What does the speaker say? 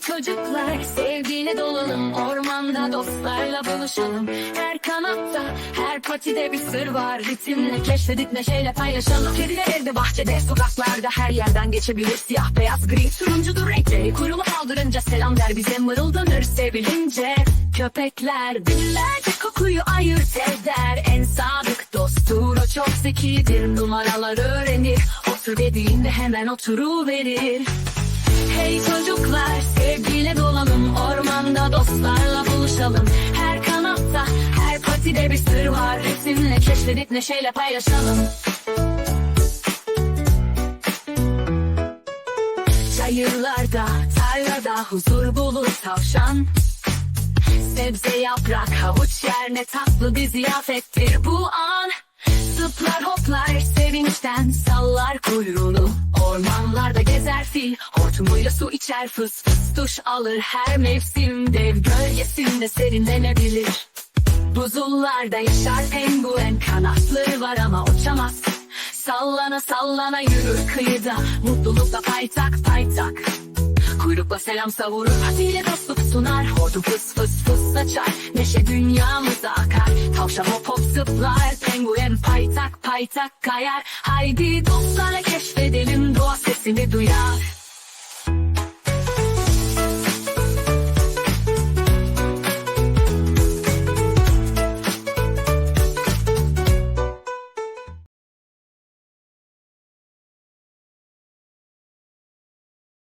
çocuklar sevgiyle dolalım Ormanda dostlarla buluşalım. Her kanatta her patide bir sır var. Ritimle keşfedip neşeyle paylaşalım. Kediler evde bahçede sokaklarda Her yerden geçebilir. Siyah beyaz gri Turuncudur renkleri. Kuyruğu kaldırınca Selam der bize mırıldanır sevilince. Köpekler binlerce kokuyu ayırt eder. En sadık dosttur o çok zekidir. Numaralar öğrenir. Otur dediğinde hemen oturuverir. Hey çocuklar dostlarla buluşalım. Her kanatta her patide bir sır var. Resimle keşfedip neşeyle paylaşalım. Çayırlarda, tarlada huzur bulur tavşan. Sebze yaprak havuç yer ne tatlı bir ziyafettir bu an. Zıplar hoplar sevinçten sallar kuyruğunu. Ormanlarda gezer fil hortumuyla su içer fıs fıs Duş alır her mevsim dev gölgesinde serinlenebilir. Buzullarda yaşar penguen kanatları var ama uçamaz. Sallana sallana yürür kıyıda mutlulukla paytak paytak. Kuyrukla selam savurur Patiyle dostluk sunar. Hortum fıs fıs fıs saçar Neşe dünyamıza akar. Tavşan hop hop zıplar Penguen paytak paytak kayar. Haydi dostlarla keşfedelim Doğa sesini duyar